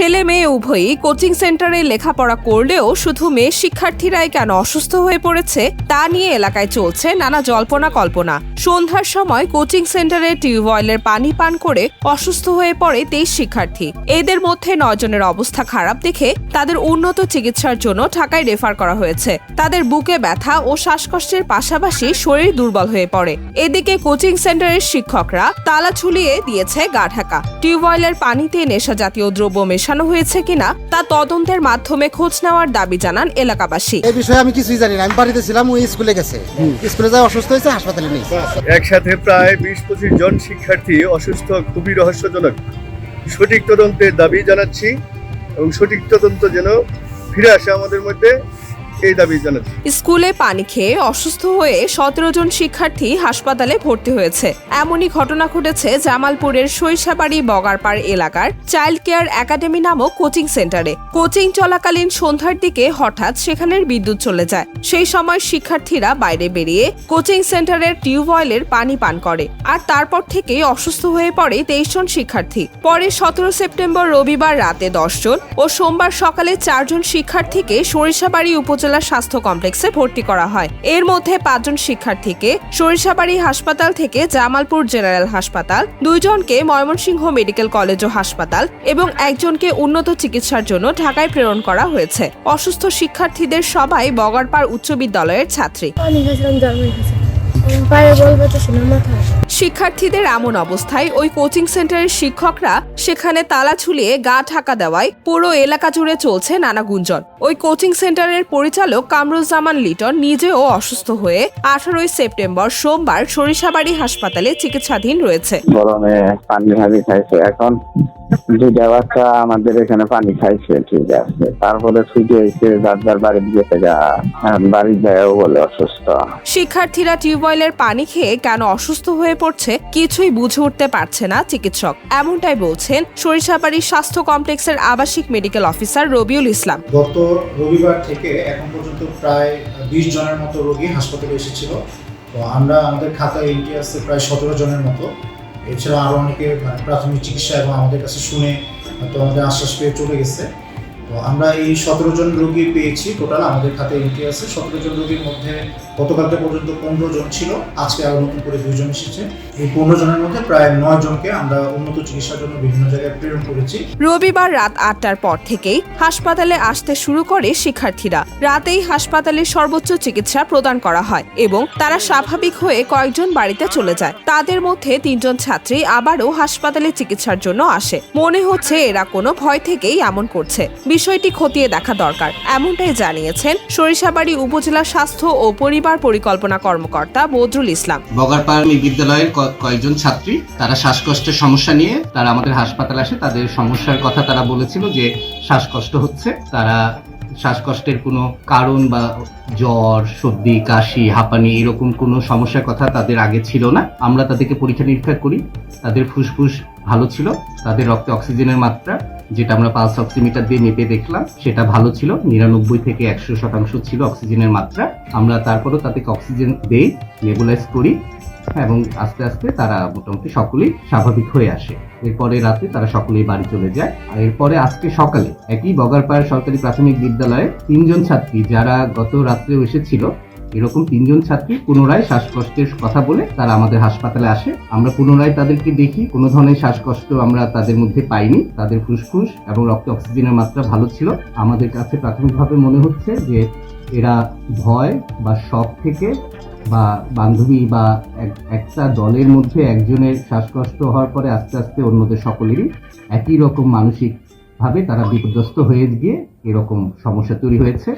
ছেলে মেয়ে উভয়ই কোচিং সেন্টারে লেখাপড়া করলেও শুধু মেয়ে শিক্ষার্থীরাই কেন অসুস্থ হয়ে পড়েছে, তা নিয়ে এলাকায় চলছে নানা জল্পনা কল্পনা। সন্ধ্যার সময় কোচিং সেন্টারে টিউবওয়েলের পানি পান করে অসুস্থ হয়ে পড়ে তেইশ শিক্ষার্থী। এদের মধ্যে নয়জনের অবস্থা খারাপ দেখে তাদের উন্নত চিকিৎসার জন্য ঢাকায় রেফার করা হয়েছে। তাদের বুকে ব্যথা ও শ্বাসকষ্টের পাশাপাশি শরীর দুর্বল হয়ে পড়ে। এদিকে কোচিং সেন্টারের শিক্ষকরা তালা ঝুলিয়ে দিয়েছে গা ঢাকা। টিউবওয়েলের পানিতে নেশা জাতীয় দ্রব্য মেশানো হয়েছে কিনা তা তদন্তের মাধ্যমে খোঁজ নেওয়ার দাবি জানান এলাকাবাসী। এই বিষয়ে আমি কিছুই জানি না। আমি বাড়িতে ছিলাম ওই স্কুলে গেছে। স্কুলে যাওয়া অসুস্থ হয়েছে হাসপাতালে নেই। একসাথে প্রায় বিশ পঁচিশ জন শিক্ষার্থী অসুস্থ খুবই রহস্যজনক। সঠিক তদন্তের দাবি জানাচ্ছি এবং সঠিক তদন্ত যেন ফিরে আসে আমাদের মধ্যে। এই দাবি জানাচ্ছি। স্কুলে পানি খেয়ে অসুস্থ হয়ে সতেরো জন শিক্ষার্থী হাসপাতালে ভর্তি হয়েছে। এমনই ঘটনা ঘটেছে জামালপুরের সরিষাবাড়ি বগারপাড় এলাকার চাইল্ড কেয়ার একাডেমি নামক কোচিং সেন্টারে। কোচিং চলাকালীন সন্ধ্যার দিকে হঠাৎ সেখানের বিদ্যুৎ চলে যায়। সেই সময় শিক্ষার্থীরা বাইরে বেরিয়ে কোচিং সেন্টারের টিউবওয়েলের পানি পান করে আর তারপর থেকে অসুস্থ হয়ে পড়ে তেইশ জন শিক্ষার্থী। পরে সতেরো সেপ্টেম্বর রবিবার রাতে দশ জন ও সোমবার সকালে চারজন শিক্ষার্থীকে সরিষাবাড়ি উপজেলা স্বাস্থ্য কমপ্লেক্সে ভর্তি করা হয়। এর মধ্যে পাঁচজন শিক্ষার্থীকে সরিষাবাড়ি হাসপাতাল থেকে জামালপুর জেনারেল হাসপাতাল, দুইজনকে ময়মনসিংহ মেডিকেল কলেজ ও হাসপাতাল এবং একজনকে উন্নত চিকিৎসার জন্য ঢাকায় প্রেরণ করা হয়েছে। অসুস্থ শিক্ষার্থীদের সবাই বগারপাড় উচ্চ বিদ্যালয়ের ছাত্রী। শিক্ষার্থীদের এমন অবস্থায় ওই কোচিং সেন্টারের শিক্ষকরা সেখানে তালা ঝুলিয়ে গা ঢাকা দেওয়ায় পুরো এলাকা জুড়ে চলছে নানা গুঞ্জন। ওই কোচিং সেন্টারের পরিচালক কামরুজ্জামান লিটন নিজেও অসুস্থ হয়ে আঠারোই সেপ্টেম্বর সোমবার সরিষাবাড়ি হাসপাতালে চিকিৎসাধীন রয়েছে। গরমে পানি ভাবি খাইছে। এখন দুইটা বাচ্চা আমাদের এখানে পানি খাইছে ঠিক আছে। তারপরে ছুটি হয়েছে যার যার বাড়ির গেছে গা এখন বাড়ি যায়ও বলে অসুস্থ। শিক্ষার্থীরা টিউবওয়েলের পানি খেয়ে কেন অসুস্থ হয়ে পড়ছে কিছুই বুঝে উঠতে পারছে না চিকিৎসক। এমনটাই বলছেন সরিষাবাড়ি স্বাস্থ্য কমপ্লেক্সের আবাসিক মেডিকেল অফিসার রবিউল ইসলাম। গত রবিবার থেকে এখন পর্যন্ত প্রায় বিশ জনের মতো রোগী হাসপাতালে এসেছিল। তো আমরা, আমাদের খাতায় এন্ট্রি আসছে প্রায় সতেরো জনের মতো। এছাড়া আরও অনেকে মানে প্রাথমিক চিকিৎসা এবং আমাদের কাছে শুনে তো আমাদের আশ্বাস পেয়ে চলে গেছে। তো আমরা এই সতেরো জন রোগী পেয়েছি টোটাল আমাদের খাতায় এন্ট্রি আছে। সতেরো জন রোগীর মধ্যে গতকালকে পর্যন্ত পনেরো জন ছিল, আজকে আরও নতুন করে দুইজন এসেছে। এই পনেরো জনের মধ্যে প্রায় নয় জনকে আমরা উন্নত চিকিৎসার জন্য বিভিন্ন জায়গায় প্রেরণ করেছি। রবিবার রাত আটটার পর থেকেই হাসপাতালে আসতে শুরু করে শিক্ষার্থীরা। রাতেই হাসপাতালে সর্বোচ্চ চিকিৎসা প্রদান করা হয় এবং তারা স্বাভাবিক হয়ে কয়েকজন বাড়িতে চলে যায়। তাদের মধ্যে তিনজন ছাত্রী আবারও হাসপাতালে চিকিৎসার জন্য আসে। মনে হচ্ছে এরা কোনো ভয় থেকেই এমন করছে। বিষয়টি খতিয়ে দেখা দরকার, এমনটাই জানিয়েছেন সরিষাবাড়ি উপজেলা স্বাস্থ্য ও পরিবার পরিকল্পনা কর্মকর্তা বদরুল ইসলাম। বগারপাড় বিদ্যালয়ের কয়েকজন ছাত্রী, তারা শ্বাসকষ্টের সমস্যা নিয়ে তারা আমাদের হাসপাতালে আসে। তাদের সমস্যার কথা তারা বলেছিল যে শ্বাসকষ্ট হচ্ছে। তারা শ্বাসকষ্টের কোনো কারণ বা জ্বর, সর্দি, কাশি, হাঁপানি এরকম কোনো সমস্যার কথা তাদের আগে ছিল না। আমরা তাদেরকে পরীক্ষা নিরীক্ষা করি। তাদের ফুসফুস ভালো ছিল। তাদের রক্তে অক্সিজেনের মাত্রা যেটা আমরা পালস অক্সিমিটার দিয়ে মেপে দেখলাম, সেটা ভালো ছিল। নিরানব্বই থেকে একশো শতাংশ ছিল অক্সিজেনের মাত্রা। আমরা তারপরেও তাদেরকে অক্সিজেন দেই, নেবুলাইজ করি, এবং আস্তে আস্তে তারা মোটামুটি সকলেই স্বাভাবিক হয়ে আসে। এরপরে রাতে তারা সকলেই বাড়ি চলে যায়। আর এরপরে আজকে সকালে একই বগারপাড় সরকারি প্রাথমিক বিদ্যালয়ে তিনজন ছাত্রী, যারা গত রাত্রে এসেছিল এরকম তিনজন ছাত্রী পুনরায় শ্বাসকষ্টের কথা বলে তারা আমাদের হাসপাতালে আসে। আমরা পুনরায় তাদেরকে দেখি। কোনো ধরনের শ্বাসকষ্ট আমরা তাদের মধ্যে পাইনি। তাদের ফুসফুস এবং রক্ত অক্সিজেনের মাত্রা ভালো ছিল। আমাদের কাছে প্রাথমিকভাবে মনে হচ্ছে যে এরা ভয় বা শখ থেকে বা বান্ধবী বা এক- একটা দলের মধ্যে একজনের শ্বাসকষ্ট হওয়ার পরে আস্তে আস্তে অন্যদের সকলেরই একই রকম মানসিকভাবে তারা বিপর্যস্ত হয়ে গিয়ে এরকম সমস্যা তৈরি হয়েছে।